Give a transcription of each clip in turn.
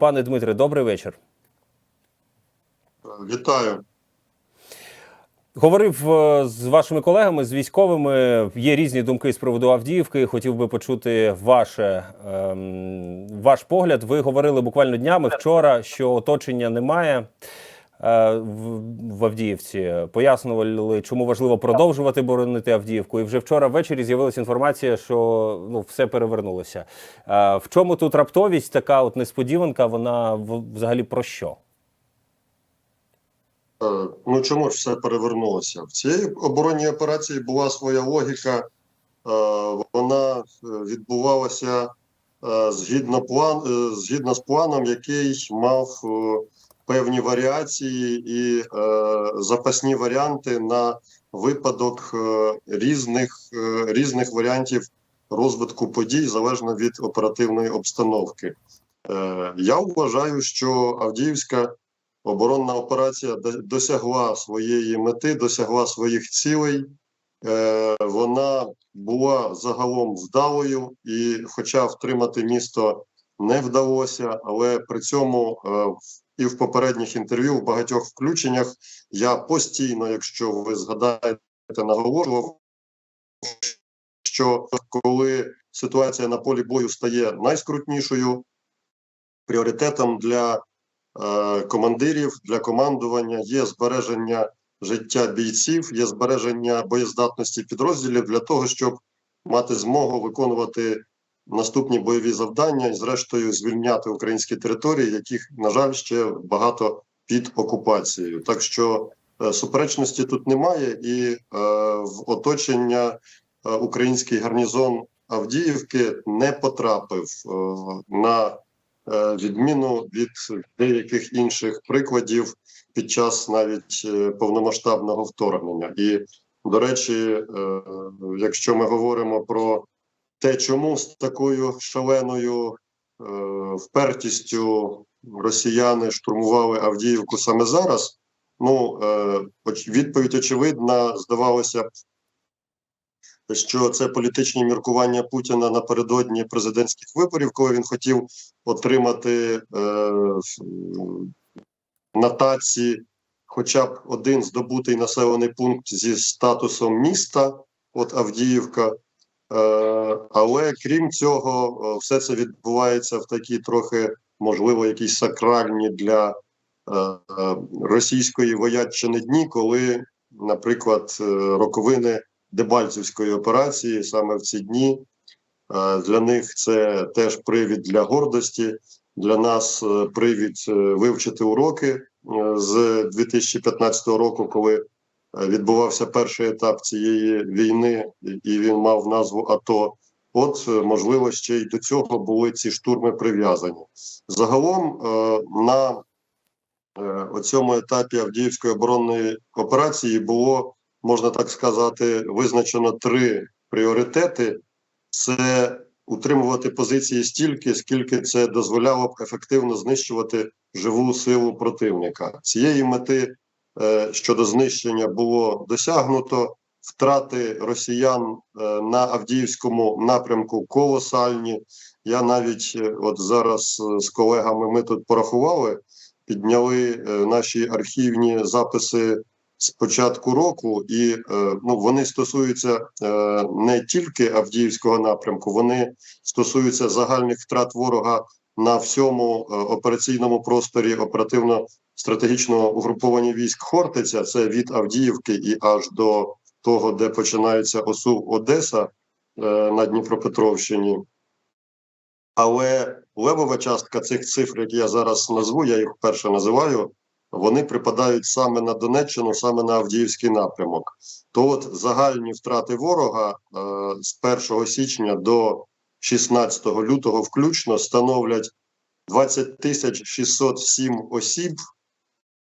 Пане Дмитре, добрий вечір. Вітаю. Говорив е, з вашими колегами, з військовими. Є різні думки з приводу Авдіївки. Хотів би почути ваше, ем, ваш погляд. Ви говорили буквально днями вчора, що оточення немає в, в Авдіївці. Пояснювали, чому важливо продовжувати боронити Авдіївку. І вже вчора ввечері з'явилася інформація, що ну все перевернулося. Е, в чому тут раптовість? Така от несподіванка. Вона взагалі про що? Е, Ну чому ж все перевернулося? В цій оборонній операції була своя логіка. Е, Вона е, відбувалася е, згідно план, е, згідно з планом, який мав е, певні варіації і е, запасні варіанти на випадок е, різних, е, різних варіантів розвитку подій залежно від оперативної обстановки. Е, Я вважаю, що Авдіївська оборонна операція до- досягла своєї мети, досягла своїх цілей. Е, Вона була загалом вдалою, і, хоча втримати місто не вдалося, але при цьому е, і в попередніх інтерв'ю, в багатьох включеннях я постійно, якщо ви згадаєте, наголошував, що коли ситуація на полі бою стає найскрутнішою, пріоритетом для е, командирів для командування є збереження життя бійців, є збереження боєздатності підрозділів для того, щоб мати змогу виконувати наступні бойові завдання і, зрештою, звільняти українські території, яких, на жаль, ще багато під окупацією. Так що е, суперечності тут немає, і е, в оточення е, український гарнізон Авдіївки не потрапив е, на е, відміну від деяких інших прикладів під час навіть повномасштабного вторгнення. І до речі, якщо ми говоримо про те, чому з такою шаленою е, впертістю росіяни штурмували Авдіївку саме зараз, ну е, відповідь очевидна, здавалося б, що це політичні міркування Путіна напередодні президентських виборів, коли він хотів отримати е, на хоча б один здобутий населений пункт зі статусом міста, от Авдіївка. Е, але крім цього, е, все це відбувається в такі трохи, можливо, якісь сакральні для е, російської вояччини дні, коли, наприклад, роковини Дебальцівської операції саме в ці дні. Для них це теж привід для гордості. Для нас привід вивчити уроки з 2015 року, коли відбувався перший етап цієї війни, і він мав назву АТО. От, е, можливо, ще й до цього були ці штурми прив'язані. Загалом е, на е, оцьому етапі Авдіївської оборонної операції було, можна так сказати, визначено три пріоритети: це утримувати позиції стільки, скільки це дозволяло б ефективно знищувати живу силу противника. Цієї мети щодо знищення було досягнуто. Втрати росіян е, на Авдіївському напрямку колосальні. Я навіть е, от зараз е, з колегами ми тут порахували, підняли е, наші архівні записи з початку року, і е, ну вони стосуються е, не тільки Авдіївського напрямку, вони стосуються загальних втрат ворога на всьому е, операційному просторі оперативно-стратегічного угруповання військ Хортиця. Це від Авдіївки і аж до того, де починається ОСУ Одеса е, на Дніпропетровщині. Але левова частка цих цифр, які я зараз назву, я їх вперше називаю, вони припадають саме на Донеччину, саме на Авдіївський напрямок. То от загальні втрати ворога е, з 1 січня до 16 лютого включно становлять 20 тисяч 607 осіб,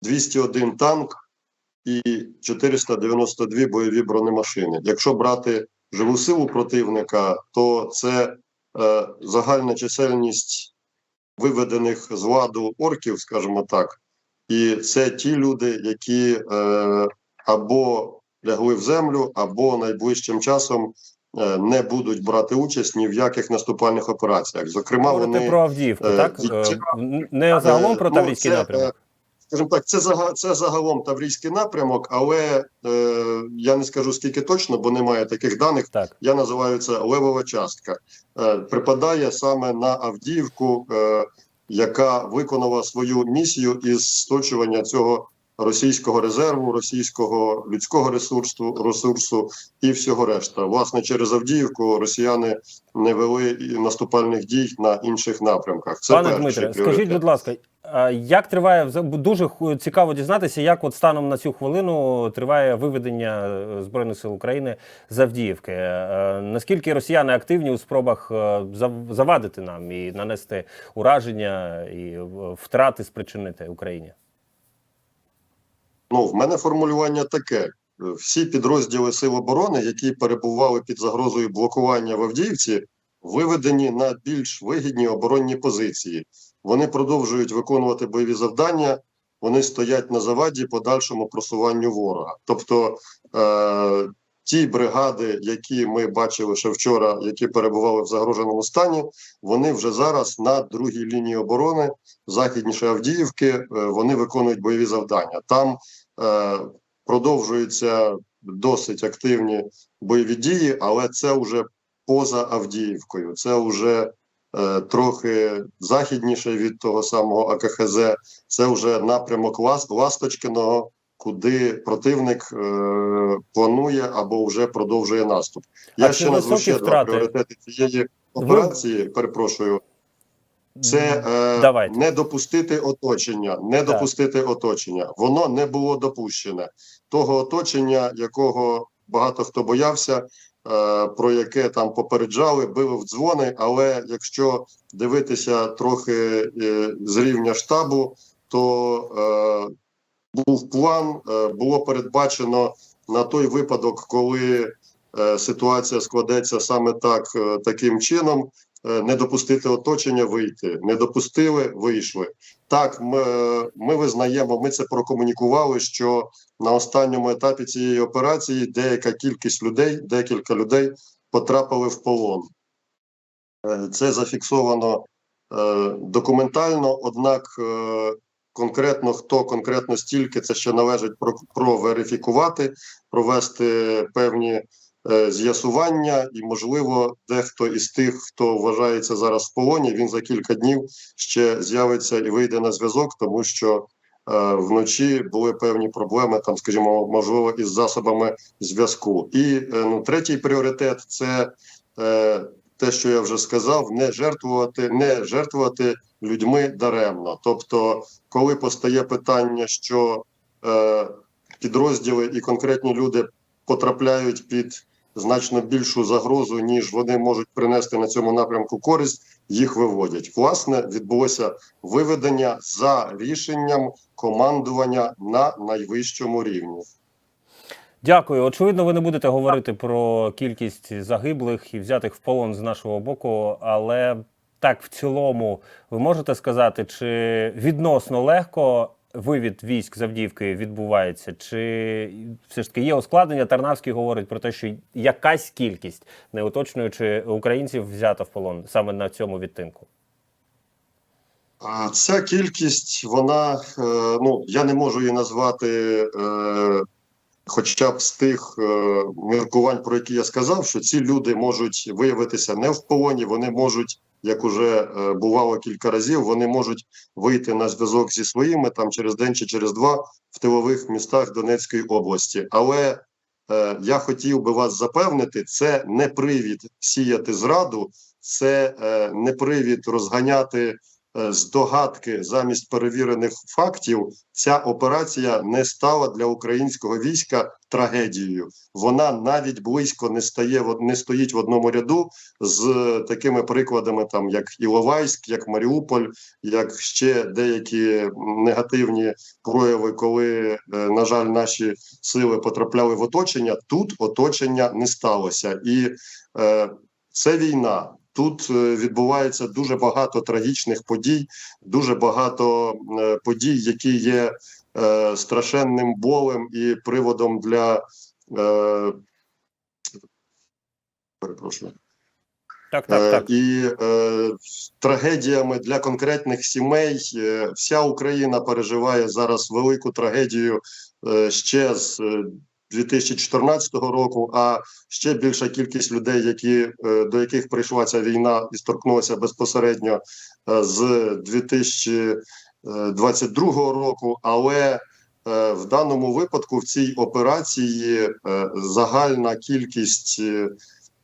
201 танк і 492 бойові бронемашини. Якщо брати живу силу противника, то це е, загальна чисельність виведених з ладу орків, скажімо так, і це ті люди, які е, або лягли в землю, або найближчим часом е, не будуть брати участь ні в яких наступальних операціях. Зокрема, Говорите вони про Авдіївку, е, так? від- Е, Не загалом про Е, ну, це, напрямок. Скажімо так, це це загалом Таврійський напрямок, але е, я не скажу скільки точно, бо немає таких даних. Так. Я називаю це левова частка. Е, припадає саме на Авдіївку, е, яка виконала свою місію із сточування цього російського резерву, російського людського ресурсу, ресурсу і всього решта. Власне, через Авдіївку росіяни не вели і наступальних дій на інших напрямках. Це Пане Дмитре, пріоритет. скажіть, будь ласка, як триває дуже цікаво дізнатися, як от станом на цю хвилину триває виведення е, збройних сил України з Авдіївки? Е, Наскільки росіяни активні у спробах е, завадити нам і нанести ураження і втрати спричинити Україні? Ну, в мене формулювання таке: всі підрозділи Сил оборони, які перебували під загрозою блокування в Авдіївці, виведені на більш вигідні оборонні позиції. Вони продовжують виконувати бойові завдання. Вони стоять на заваді подальшому просуванню ворога. Тобто е, ті бригади, які ми бачили ще вчора, які перебували в загроженому стані, вони вже зараз на другій лінії оборони західніше Авдіївки. е, вони виконують бойові завдання. Там е, продовжуються досить активні бойові дії, але це вже поза Авдіївкою. Це вже е, трохи західніше від того самого АКХЗ. Це вже напрямок Лас- Ласточкиного, куди противник е, планує або вже продовжує наступ. Я чи ще назву ще два пріоритети цієї операції. Перепрошую. Це е, Давайте. не допустити оточення, не допустити оточення. Воно не було допущене. Того оточення, якого багато хто боявся, е, про яке там попереджали, били в дзвони. Але якщо дивитися трохи е, з рівня штабу, то е, був план, е, було передбачено на той випадок, коли е, ситуація складеться саме так, е, таким чином не допустити оточення вийти. Не допустили, вийшли. Так, ми, ми визнаємо, ми це прокомунікували, що на останньому етапі цієї операції деяка кількість людей, декілька людей потрапили в полон. Це зафіксовано документально, однак конкретно хто конкретно стільки це ще належить про, проверифікувати, провести певні е, з'ясування, і можливо, дехто із тих, хто вважається зараз в полоні, він за кілька днів ще з'явиться і вийде на зв'язок, тому що е, вночі були певні проблеми, там, скажімо, можливо, із засобами зв'язку. І е, ну, третій пріоритет це е, те, що я вже сказав, не жертвувати, не жертвувати людьми даремно. Тобто, коли постає питання, що е, підрозділи і конкретні люди потрапляють під значно більшу загрозу, ніж вони можуть принести на цьому напрямку користь, їх виводять. Власне, відбулося виведення за рішенням командування на найвищому рівні. Дякую. Очевидно, ви не будете говорити про кількість загиблих і взятих в полон з нашого боку, але так в цілому ви можете сказати, чи відносно легко вивід військ з Авдіївки відбувається, чи все ж таки є ускладнення? Тарнавський говорить про те, що якась кількість, не уточнюючи українців, взята в полон саме на цьому відтинку. Ця кількість, вона е, ну я не можу її назвати, е, хоча б з тих е, міркувань, про які я сказав, що ці люди можуть виявитися не в полоні, вони можуть, як уже е, бувало кілька разів, вони можуть вийти на зв'язок зі своїми там через день чи через два в тилових містах Донецької області. Але е, я хотів би вас запевнити, це не привід сіяти зраду, це е, не привід розганяти здогадки замість перевірених фактів, ця операція не стала для українського війська трагедією. Вона навіть близько не стає не стоїть в одному ряду з е, такими прикладами, там як Іловайськ, як Маріуполь, як ще деякі негативні прояви, коли, е, на жаль, наші сили потрапляли в оточення. Тут оточення не сталося, і е, це війна. Тут е, відбувається дуже багато трагічних подій, дуже багато е, подій, які є е, страшенним болем і приводом для е, Перепрошую. Так, так, так. І е, трагедіями для конкретних сімей вся Україна переживає зараз велику трагедію е, ще з 2014 року. А ще більша кількість людей, які е, до яких прийшла ця війна і торкнулася безпосередньо е, з 2022 року. Але е, в даному випадку в цій операції е, загальна кількість. е,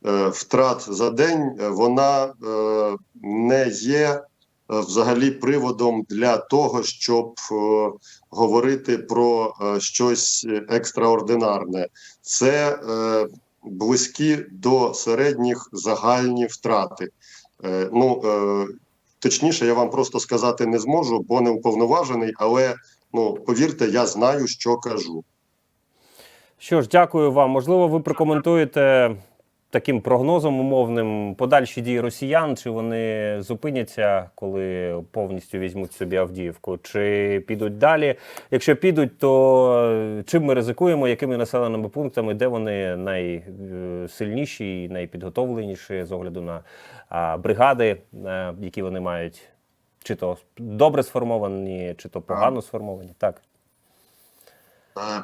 е, втрат за день, е, вона е, не є е, взагалі приводом для того, щоб е, говорити про е, щось екстраординарне. Це е, близькі до середніх загальні втрати. Е, ну, е, точніше, я вам просто сказати не зможу, бо не уповноважений, але ну, повірте, я знаю, що кажу. Що ж, дякую вам. Можливо, ви прокоментуєте таким прогнозом умовним подальші дії росіян, чи вони зупиняться, коли повністю візьмуть собі Авдіївку, чи підуть далі? Якщо підуть, то е, чим ми ризикуємо, якими населеними пунктами, де вони найсильніші і найпідготовленіші з огляду на бригади, е, які вони мають, чи то добре сформовані, чи то погано сформовані? Так.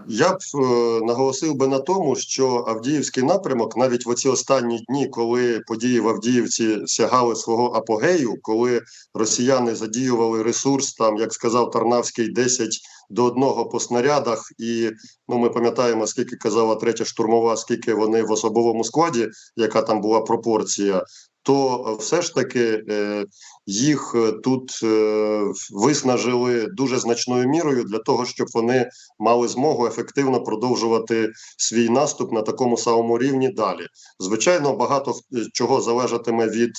Я б е, наголосив би на тому, що Авдіївський напрямок, навіть в оці останні дні, коли події в Авдіївці сягали свого апогею, коли росіяни задіювали ресурс, там, як сказав Тарнавський, 10 до одного по снарядах, і ну ми пам'ятаємо, скільки казала третя штурмова, скільки вони в особовому складі, яка там була пропорція. То е, все ж таки е, їх е, тут виснажили дуже значною мірою для того, щоб вони мали змогу ефективно продовжувати свій наступ на такому самому рівні далі. Звичайно, багато чого залежатиме від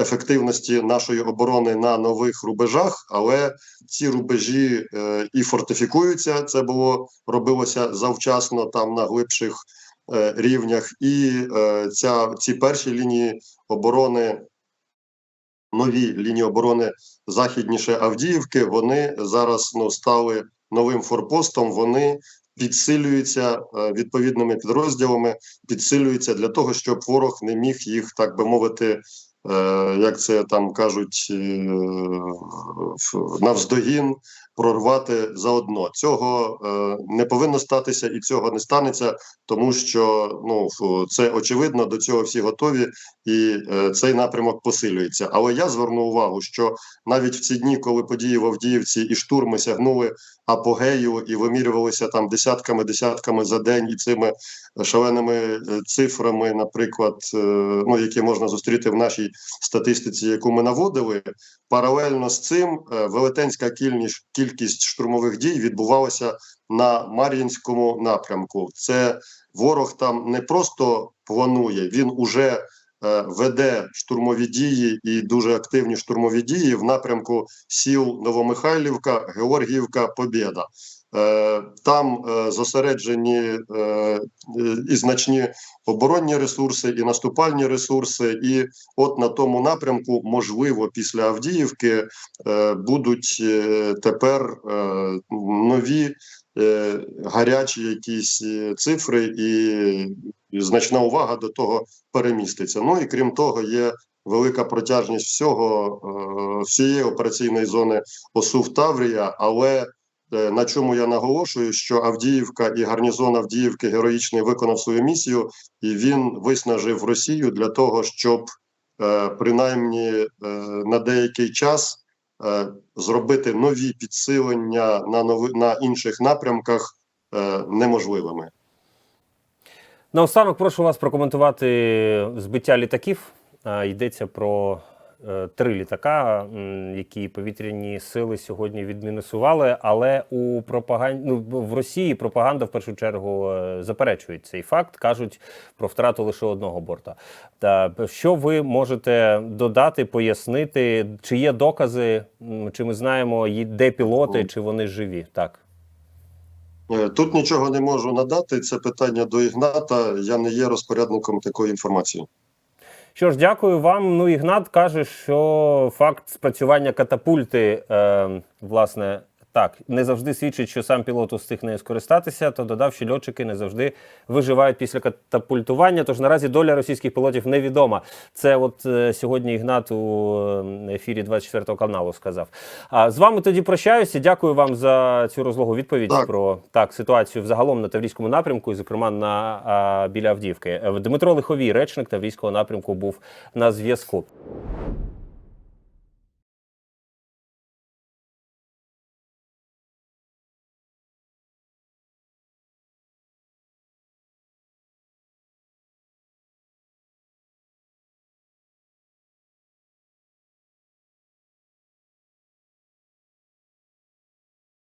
ефективності нашої оборони на нових рубежах, але ці рубежі і фортифікуються. Це було робилося завчасно там на глибших рівнях, і е, ця ці перші лінії оборони. Нові лінії оборони західніше Авдіївки. Вони зараз ну стали новим форпостом. Вони підсилюються е, відповідними підрозділами, підсилюються для того, щоб ворог не міг їх, так би мовити, е, як це там кажуть, е, навздогін прорвати заодно. Цього е, не повинно статися і цього не станеться, тому що ну це очевидно, до цього всі готові, і е, цей напрямок посилюється. Але я зверну увагу, що навіть в ці дні, коли події в Авдіївці і штурми сягнули апогею і вимірювалися там десятками десятками за день, і цими шаленими е, цифрами, наприклад, е, ну які можна зустріти в нашій статистиці, яку ми наводили, паралельно з цим е, велетенська кількість, штурмових дій відбувалася на Мар'їнському напрямку. Це ворог там не просто планує, він уже веде штурмові дії і дуже активні штурмові дії в напрямку сіл Новомихайлівка, Георгіївка, Побєда. Е, Там е, зосереджені е, е, і значні оборонні ресурси, і наступальні ресурси. І от на тому напрямку, можливо, після Авдіївки е, будуть е, тепер е, нові е, гарячі якісь е, цифри, і значна увага до того переміститься. Ну і крім того, є велика протяжність всього е, всієї операційної зони ОСУВ Таврія, але е, на чому я наголошую, що Авдіївка і гарнізон Авдіївки героїчний виконав свою місію, і він виснажив Росію для того, щоб е, принаймні на деякий час зробити нові підсилення на нови на інших напрямках неможливими. Наостанок прошу вас прокоментувати збиття літаків. Йдеться про е, три літака, які повітряні сили сьогодні відмінусували. Але у пропаганді ну, в Росії пропаганда в першу чергу е, заперечує цей факт, кажуть про втрату лише одного борта. Та що ви можете додати, пояснити, чи є докази, чи ми знаємо, де пілоти, чи вони живі? Так. Е, Тут нічого не можу надати. Це питання до Ігната. Я не є розпорядником такої інформації. Що ж, дякую вам. Ну, Ігнат каже, що факт спрацювання катапульти, е, власне, так не завжди свідчить, що сам пілот устиг нею скористатися, то додав, що льотчики не завжди виживають після катапультування. Тож наразі доля російських пілотів невідома. Це от е, сьогодні Ігнат у ефірі 24 каналу сказав. А з вами тоді прощаюся. Дякую вам за цю розлогу відповідь Так. про так ситуацію взагалом на Таврійському напрямку, і зокрема на а, біля Авдіївки. Е, Дмитро Лиховій, речник Таврійського напрямку, був на зв'язку.